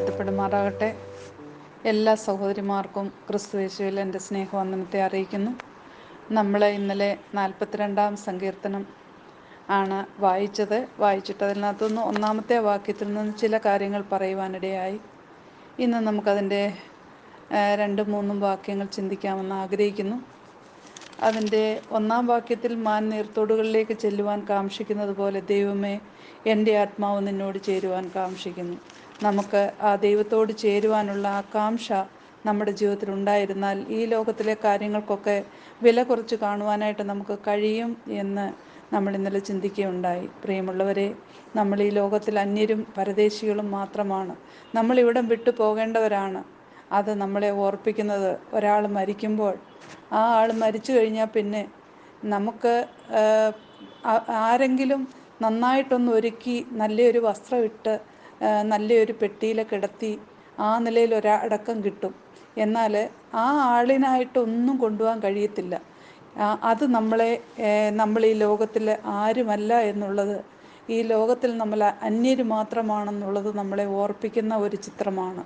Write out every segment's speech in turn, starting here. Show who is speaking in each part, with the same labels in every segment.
Speaker 1: വാഴ്ത്തപ്പെടുമാറാകട്ടെ. എല്ലാ സഹോദരിമാർക്കും ക്രിസ്തുയേശുവിൽ എന്റെ സ്നേഹവന്ദനത്തെ അറിയിക്കുന്നു. നമ്മൾ ഇന്നലെ നാൽപ്പത്തിരണ്ടാം സങ്കീർത്തനം ആണ് വായിച്ചത്. വായിച്ചിട്ട് അതിനകത്തുനിന്ന് ഒന്നാമത്തെ വാക്യത്തിൽ നിന്ന് ചില കാര്യങ്ങൾ പറയുവാനിടയായി. ഇന്ന് നമുക്കതിന്റെ രണ്ടും മൂന്നും വാക്യങ്ങൾ ചിന്തിക്കാമെന്ന് ആഗ്രഹിക്കുന്നു. അതിന്റെ ഒന്നാം വാക്യത്തിൽ മാൻ നീർത്തോടുകളിലേക്ക് ചെല്ലുവാൻ കാക്ഷിക്കുന്നത് പോലെ ദൈവമേ എന്റെ ആത്മാവ് നിന്നോട് ചേരുവാൻ കാക്ഷിക്കുന്നു. നമുക്ക് ആ ദൈവത്തോട് ചേരുവാനുള്ള ആകാംക്ഷ നമ്മുടെ ജീവിതത്തിൽ ഉണ്ടായിരുന്നാൽ ഈ ലോകത്തിലെ കാര്യങ്ങൾക്കൊക്കെ വില കുറച്ച് കാണുവാനായിട്ട് നമുക്ക് കഴിയും എന്ന് നമ്മൾ ഇന്നലെ ചിന്തിക്കുകയുണ്ടായി. പ്രിയമുള്ളവരെ നമ്മൾ ഈ ലോകത്തിൽ അന്യരും പരദേശികളും മാത്രമാണ്. നമ്മൾ ഇവിടം വിട്ടു പോകേണ്ടവരാണ്. അത് നമ്മളെ ഓർപ്പിക്കുന്നത് ഒരാൾ മരിക്കുമ്പോൾ ആ ആൾ മരിച്ചു കഴിഞ്ഞാൽ പിന്നെ നമുക്ക് ആരെങ്കിലും നന്നായിട്ടൊന്ന് ഒരുക്കി നല്ലൊരു വസ്ത്രം ഇട്ട് നല്ലൊരു പെട്ടിയിൽ കിടത്തി ആ നിലയിൽ ഒരടക്കം കിട്ടും. എന്നാൽ ആ ആളിനായിട്ടൊന്നും കൊണ്ടുപോകാൻ കഴിയത്തില്ല. അത് നമ്മളെ നമ്മൾ ഈ ലോകത്തിൽ ആരുമല്ല എന്നുള്ളത് ഈ ലോകത്തിൽ നമ്മൾ അന്യര് മാത്രമാണെന്നുള്ളത് നമ്മളെ ഓർപ്പിക്കുന്ന ഒരു ചിത്രമാണ്.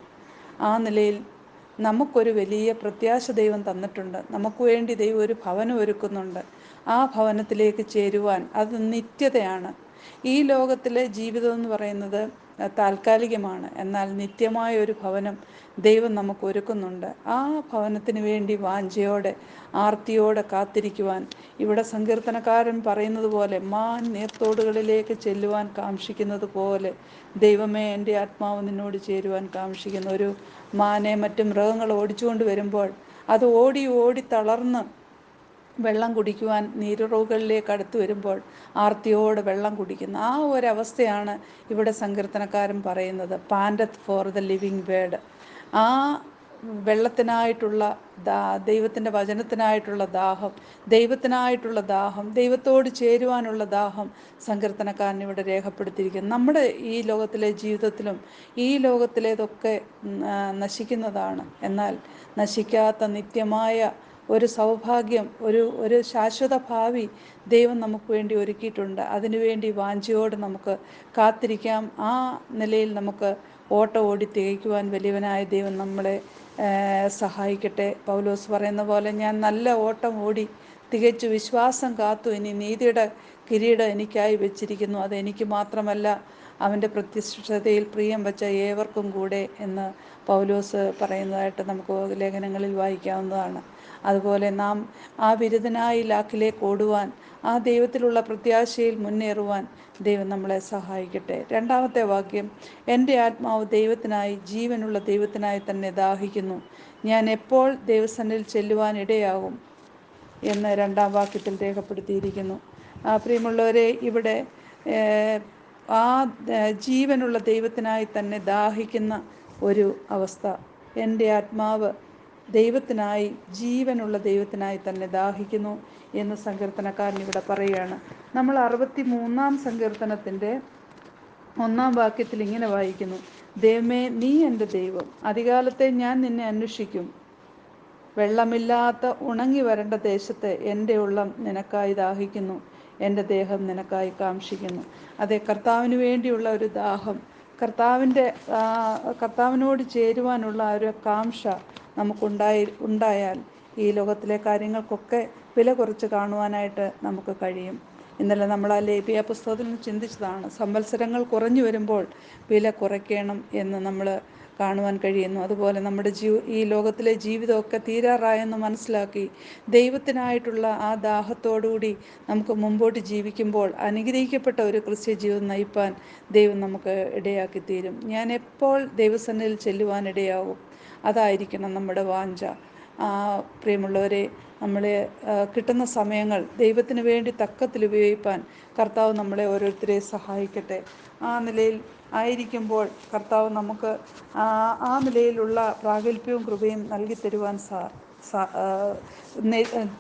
Speaker 1: ആ നിലയിൽ നമുക്കൊരു വലിയ പ്രത്യാശ ദൈവം തന്നിട്ടുണ്ട്. നമുക്ക് വേണ്ടി ദൈവം ഒരു ഭവനം ഒരുക്കുന്നുണ്ട്. ആ ഭവനത്തിലേക്ക് ചേരുവാൻ അത് നിത്യതയാണ്. ഈ ലോകത്തിലെ ജീവിതം എന്ന് പറയുന്നത് താൽക്കാലികമാണ്. എന്നാൽ നിത്യമായ ഒരു ഭവനം ദൈവം നമുക്ക് ഒരുക്കുന്നുണ്ട്. ആ ഭവനത്തിന് വേണ്ടി വാഞ്ചയോടെ ആർത്തിയോടെ കാത്തിരിക്കുവാൻ ഇവിടെ സങ്കീർത്തനക്കാരൻ പറയുന്നത് പോലെ മാൻ നീർത്തോടുകളിലേക്ക് ചെല്ലുവാൻ കാക്ഷിക്കുന്നത് പോലെ ദൈവമേ എന്റെ ആത്മാവ് നിന്നോട് ചേരുവാൻ കാക്ഷിക്കുന്നു. ഒരു മാനെ മറ്റു മൃഗങ്ങൾ ഓടിച്ചുകൊണ്ട് വരുമ്പോൾ അത് ഓടി ഓടി തളർന്ന് വെള്ളം കുടിക്കുവാൻ നീരുറവുകളിലേക്ക് അടുത്ത് വരുമ്പോൾ ആർത്തിയോടെ വെള്ളം കുടിക്കുന്ന ആ ഒരവസ്ഥയാണ് ഇവിടെ സങ്കീർത്തനക്കാരൻ പറയുന്നത്. Panteth for the living word ആ വെള്ളത്തിനായിട്ടുള്ള ദാ ദൈവത്തിന്റെ വചനത്തിനായിട്ടുള്ള ദാഹം ദൈവത്തിനായിട്ടുള്ള ദാഹം ദൈവത്തോട് ചേരുവാനുള്ള ദാഹം സങ്കീർത്തനക്കാരൻ ഇവിടെ രേഖപ്പെടുത്തിയിരിക്കുന്നു. നമ്മുടെ ഈ ലോകത്തിലെ ജീവിതത്തിലും ഈ ലോകത്തിലേതൊക്കെ നശിക്കുന്നതാണ്. എന്നാൽ നശിക്കാത്ത നിത്യമായ ഒരു സൗഭാഗ്യം ഒരു ഒരു ശാശ്വത ഭാവി ദൈവം നമുക്ക് വേണ്ടി ഒരുക്കിയിട്ടുണ്ട്. അതിനുവേണ്ടി വാഞ്ചയോട് നമുക്ക് കാത്തിരിക്കാം. ആ നിലയിൽ നമുക്ക് ഓട്ടം ഓടി തികയ്ക്കുവാൻ വലിയവനായ ദൈവം നമ്മളെ സഹായിക്കട്ടെ. പൗലോസ് പറയുന്ന പോലെ ഞാൻ നല്ല ഓട്ടം ഓടി തികച്ചു വിശ്വാസം കാത്തു. ഇനി നീതിയുടെ കിരീടം എനിക്കായി വെച്ചിരിക്കുന്നു. അത് എനിക്ക് മാത്രമല്ല അവന്റെ പ്രത്യക്ഷതയിൽ പ്രിയം വച്ച ഏവർക്കും കൂടെ എന്ന് പൗലോസ് പറയുന്നതായിട്ട് നമുക്ക് ലേഖനങ്ങളിൽ വായിക്കാവുന്നതാണ്. അതുപോലെ നാം ആ ബിരുദനായി ലാക്കിലേക്ക് ഓടുവാൻ ആ ദൈവത്തിലുള്ള പ്രത്യാശയിൽ മുന്നേറുവാൻ ദൈവം നമ്മളെ സഹായിക്കട്ടെ. രണ്ടാമത്തെ വാക്യം എന്റെ ആത്മാവ് ദൈവത്തിനായി ജീവനുള്ള ദൈവത്തിനായി തന്നെ ദാഹിക്കുന്നു. ഞാൻ എപ്പോൾ ദൈവസനിൽ ചെല്ലുവാൻ ഇടയാകും? എന്ന് രണ്ടാം വാക്യത്തിൽ രേഖപ്പെടുത്തിയിരിക്കുന്നു. പ്രിയമുള്ളവരെ ഇവിടെ ആ ജീവനുള്ള ദൈവത്തിനായി തന്നെ ദാഹിക്കുന്ന ഒരു അവസ്ഥ. എന്റെ ആത്മാവ് ദൈവത്തിനായി ജീവനുള്ള ദൈവത്തിനായി തന്നെ ദാഹിക്കുന്നു എന്ന് സങ്കീർത്തനക്കാരൻ ഇവിടെ പറയുകയാണ്. നമ്മൾ അറുപത്തി മൂന്നാം സങ്കീർത്തനത്തിന്റെ ഒന്നാം വാക്യത്തിൽ ഇങ്ങനെ വായിക്കുന്നു. ദൈവമേ നീ എന്റെ ദൈവം. അധികാലത്തെ ഞാൻ നിന്നെ അന്വേഷിക്കും. വെള്ളമില്ലാത്ത ഉണങ്ങി വരേണ്ട ദേശത്ത് എന്റെ ഉള്ളം നിനക്കായി ദാഹിക്കുന്നു. എന്റെ ദേഹം നിനക്കായി കാക്ഷിക്കുന്നു. അതെ കർത്താവിന് വേണ്ടിയുള്ള ഒരു ദാഹം കർത്താവിന്റെ കർത്താവിനോട് ചേരുവാനുള്ള ഒരു കാംക്ഷ നമുക്കുണ്ടായി ഉണ്ടായാൽ ഈ ലോകത്തിലെ കാര്യങ്ങൾക്കൊക്കെ വില കുറച്ച് കാണുവാനായിട്ട് നമുക്ക് കഴിയും. ഇന്നലെ നമ്മൾ ആ ലേപിയ പുസ്തകത്തിൽ നിന്ന് ചിന്തിച്ചതാണ് സംവത്സരങ്ങൾ കുറഞ്ഞു വരുമ്പോൾ വില കുറയ്ക്കണം എന്ന് നമ്മൾ കാണുവാൻ കഴിയുന്നു. അതുപോലെ നമ്മുടെ ജീവ ഈ ലോകത്തിലെ ജീവിതമൊക്കെ തീരാറായെന്ന് മനസ്സിലാക്കി ദൈവത്തിനായിട്ടുള്ള ആ ദാഹത്തോടുകൂടി നമുക്ക് മുമ്പോട്ട് ജീവിക്കുമ്പോൾ അനുഗ്രഹിക്കപ്പെട്ട ഒരു ക്രിസ്ത്യ ജീവിതം നയിപ്പാൻ ദൈവം നമുക്ക് ഇടയാക്കി തീരും ഞാൻ എപ്പോൾ ദൈവസന്നിധിയിൽ ചെല്ലുവാൻ ഇടയാകും അതായിരിക്കണം നമ്മുടെ വാഞ്ച. ആ, പ്രിയമുള്ളവരെ നമ്മളെ കിട്ടുന്ന സമയങ്ങൾ ദൈവത്തിന് വേണ്ടി തക്കത്തിൽ ഉപയോഗിപ്പാൻ കർത്താവ് നമ്മളെ ഓരോരുത്തരെ സഹായിക്കട്ടെ. ആ നിലയിൽ ആയിരിക്കുമ്പോൾ കർത്താവ് നമുക്ക് ആ നിലയിലുള്ള പ്രാഗൽഭ്യവും കൃപയും നൽകി തരുവാൻ സാ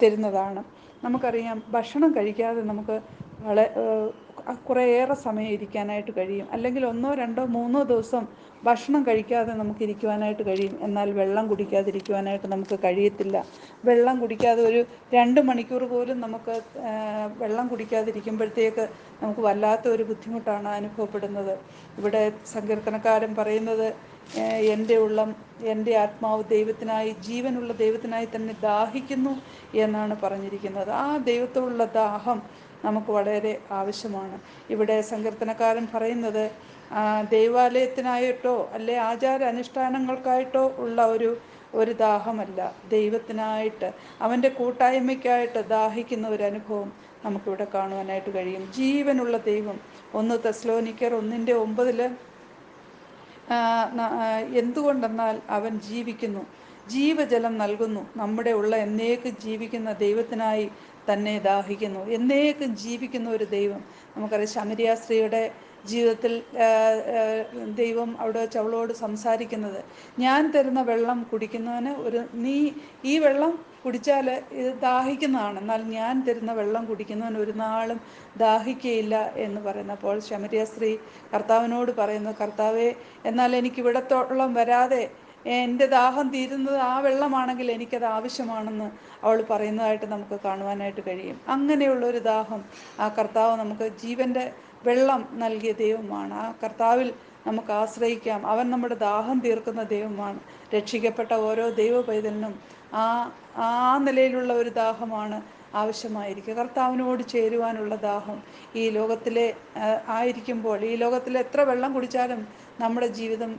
Speaker 1: തരുന്നതാണ്. നമുക്കറിയാം ഭക്ഷണം കഴിക്കാതെ നമുക്ക് വള കുറേയേറെ സമയം ഇരിക്കാനായിട്ട് കഴിയും. അല്ലെങ്കിൽ ഒന്നോ രണ്ടോ മൂന്നോ ദിവസം ഭക്ഷണം കഴിക്കാതെ നമുക്ക് ഇരിക്കുവാനായിട്ട് കഴിയും. എന്നാൽ വെള്ളം കുടിക്കാതിരിക്കുവാനായിട്ട് നമുക്ക് കഴിയത്തില്ല. വെള്ളം കുടിക്കാതെ ഒരു രണ്ട് മണിക്കൂർ പോലും നമുക്ക് വെള്ളം കുടിക്കാതിരിക്കുമ്പോഴത്തേക്ക് നമുക്ക് വല്ലാത്ത ഒരു ബുദ്ധിമുട്ടാണ് അനുഭവപ്പെടുന്നത്. ഇവിടെ സങ്കീർത്തനക്കാരൻ പറയുന്നത് എന്റെ ഉള്ളം എന്റെ ആത്മാവ് ദൈവത്തിനായി ജീവനുള്ള ദൈവത്തിനായി തന്നെ ദാഹിക്കുന്നു എന്നാണ് പറഞ്ഞിരിക്കുന്നത്. ആ ദൈവത്തോടുള്ള ദാഹം നമുക്ക് വളരെ ആവശ്യമാണ്. ഇവിടെ സങ്കീർത്തനക്കാരൻ പറയുന്നത് ദൈവാലയത്തിനായിട്ടോ അല്ലെ ആചാര അനുഷ്ഠാനങ്ങൾക്കായിട്ടോ ഉള്ള ഒരു ഒരു ദാഹമല്ല. ദൈവത്തിനായിട്ട് അവന്റെ കൂട്ടായ്മയ്ക്കായിട്ട് ദാഹിക്കുന്ന ഒരു അനുഭവം നമുക്കിവിടെ കാണുവാനായിട്ട് കഴിയും. ജീവനുള്ള ദൈവം. ഒന്ന് തെസ്ലോനിക്കർ ഒന്നിന്റെ ഒമ്പതിൽ എന്തുകൊണ്ടെന്നാൽ അവൻ ജീവിക്കുന്നു? ജീവജലം നൽകുന്നു. നമ്മുടെ ഉള്ള എന്നേക്കും ജീവിക്കുന്ന ദൈവത്തിനായി തന്നെ ദാഹിക്കുന്നു. എന്നേക്കും ജീവിക്കുന്ന ഒരു ദൈവം. നമുക്കറിയാം ശമരിയ സ്ത്രീയുടെ ജീവിതത്തിൽ ദൈവം അവിടെ ചവളോട് സംസാരിക്കുന്നത് ഞാൻ തരുന്ന വെള്ളം കുടിക്കുന്നവന് ഒരു നീ ഈ വെള്ളം കുടിച്ചാൽ ഇത് ദാഹിക്കുന്നതാണ്. എന്നാൽ ഞാൻ തരുന്ന വെള്ളം കുടിക്കുന്നവൻ ഒരു നാളും ദാഹിക്കയില്ല എന്ന് പറയുന്നു. അപ്പോൾ ശമരിയ സ്ത്രീ കർത്താവിനോട് പറയുന്നു കർത്താവെ എന്നാൽ എനിക്ക് ഇവിടത്തോളം വരാതെ എന്റെ ദാഹം തീരുന്നത് ആ വെള്ളമാണെങ്കിൽ എനിക്കത് ആവശ്യമാണെന്ന് അവൾ പറയുന്നതായിട്ട് നമുക്ക് കാണുവാനായിട്ട് കഴിയും. അങ്ങനെയുള്ളൊരു ദാഹം ആ കർത്താവ് നമുക്ക് ജീവന്റെ വെള്ളം നൽകിയ ദൈവമാണ്. ആ കർത്താവിൽ നമുക്ക് ആശ്രയിക്കാം. അവൻ നമ്മുടെ ദാഹം തീർക്കുന്ന ദൈവമാണ്. രക്ഷിക്കപ്പെട്ട ഓരോ ദൈവ പൈതലിനും ആ ആ നിലയിലുള്ള ഒരു ദാഹമാണ് ആവശ്യമായിരിക്കുക കർത്താവിനോട് ചേരുവാനുള്ള ദാഹം ഈ ലോകത്തിലെ ആയിരിക്കുമ്പോൾ ഈ ലോകത്തിൽ എത്ര വെള്ളം കുടിച്ചാലും നമ്മുടെ ജീവിതം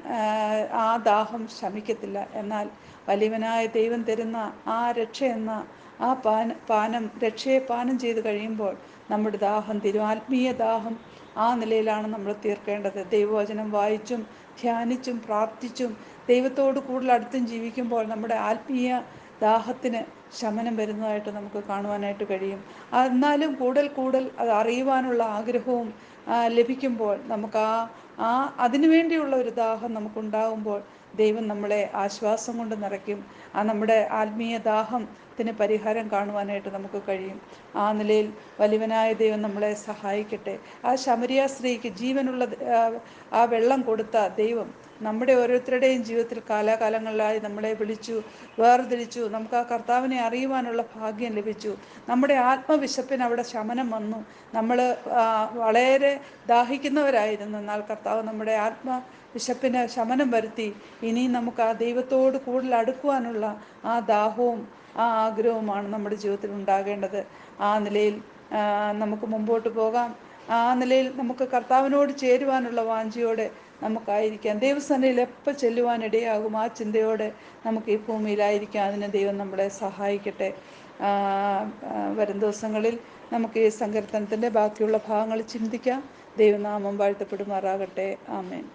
Speaker 1: ആ ദാഹം ശമിക്കത്തില്ല. എന്നാൽ വലിയവനായ ദൈവം തരുന്ന ആ രക്ഷ എന്ന ആ പാന പാനം രക്ഷയെ പാനം ചെയ്ത് കഴിയുമ്പോൾ നമ്മുടെ ദാഹം തീരും. ആത്മീയ ദാഹം ആ നിലയിലാണ് നമ്മൾ തീർക്കേണ്ടത്. ദൈവവചനം വായിച്ചും ധ്യാനിച്ചും പ്രാർത്ഥിച്ചും ദൈവത്തോട് കൂടുതൽ അടുത്തും ജീവിക്കുമ്പോൾ നമ്മുടെ ആത്മീയ ദാഹത്തിന് ശമനം വരുന്നതായിട്ട് നമുക്ക് കാണുവാനായിട്ട് കഴിയും. എന്നാലും കൂടുതൽ കൂടുതൽ അത് അറിയുവാനുള്ള ആഗ്രഹവും ലഭിക്കുമ്പോൾ നമുക്ക് ആ ആ അതിനു വേണ്ടിയുള്ള ഒരു ദാഹം നമുക്കുണ്ടാകുമ്പോൾ ദൈവം നമ്മളെ ആശ്വാസം കൊണ്ട് നിറയ്ക്കും. ആ നമ്മുടെ ആത്മീയ ദാഹത്തിന് പരിഹാരം കാണുവാനായിട്ട് നമുക്ക് കഴിയും. ആ നിലയിൽ വലിവനായ ദൈവം നമ്മളെ സഹായിക്കട്ടെ. ആ ശമരിയ സ്ത്രീക്ക് ജീവനുള്ള ആ വെള്ളം കൊടുത്ത ദൈവം നമ്മുടെ ഓരോരുത്തരുടെയും ജീവിതത്തിൽ കാലാകാലങ്ങളിലായി നമ്മളെ വിളിച്ചു വേർതിരിച്ചു നമുക്ക് ആ കർത്താവിനെ അറിയുവാനുള്ള ഭാഗ്യം ലഭിച്ചു. നമ്മുടെ ആത്മവിശപ്പിന് അവിടെ ശമനം വന്നു. നമ്മൾ വളരെ ദാഹിക്കുന്നവരായിരുന്നു. എന്നാൽ കർത്താവ് നമ്മുടെ ആത്മ വിശപ്പിന് ശമനം വരുത്തി. ഇനി നമുക്ക് ആ ദൈവത്തോട് കൂടുതൽ അടുക്കുവാനുള്ള ആ ദാഹവും ആ ആഗ്രഹവുമാണ് നമ്മുടെ ജീവിതത്തിൽ ഉണ്ടാകേണ്ടത്. ആ നിലയിൽ നമുക്ക് മുമ്പോട്ട് പോകാം. ആ നിലയിൽ നമുക്ക് കർത്താവിനോട് ചേരുവാനുള്ള വാഞ്ചയോടെ നമുക്കായിരിക്കാം. ദൈവസനയിൽ എപ്പോൾ ചെല്ലുവാനിടയാകും ആ ചിന്തയോടെ നമുക്ക് ഈ ഭൂമിയിലായിരിക്കാം. അതിനെ ദൈവം നമ്മളെ സഹായിക്കട്ടെ. വരും ദിവസങ്ങളിൽ നമുക്ക് ഈ സങ്കീർത്തനത്തിന്റെ ബാക്കിയുള്ള ഭാഗങ്ങൾ ചിന്തിക്കാം. ദൈവനാമം വാഴ്ത്തപ്പെടുമാറാകട്ടെ. ആമേൻ.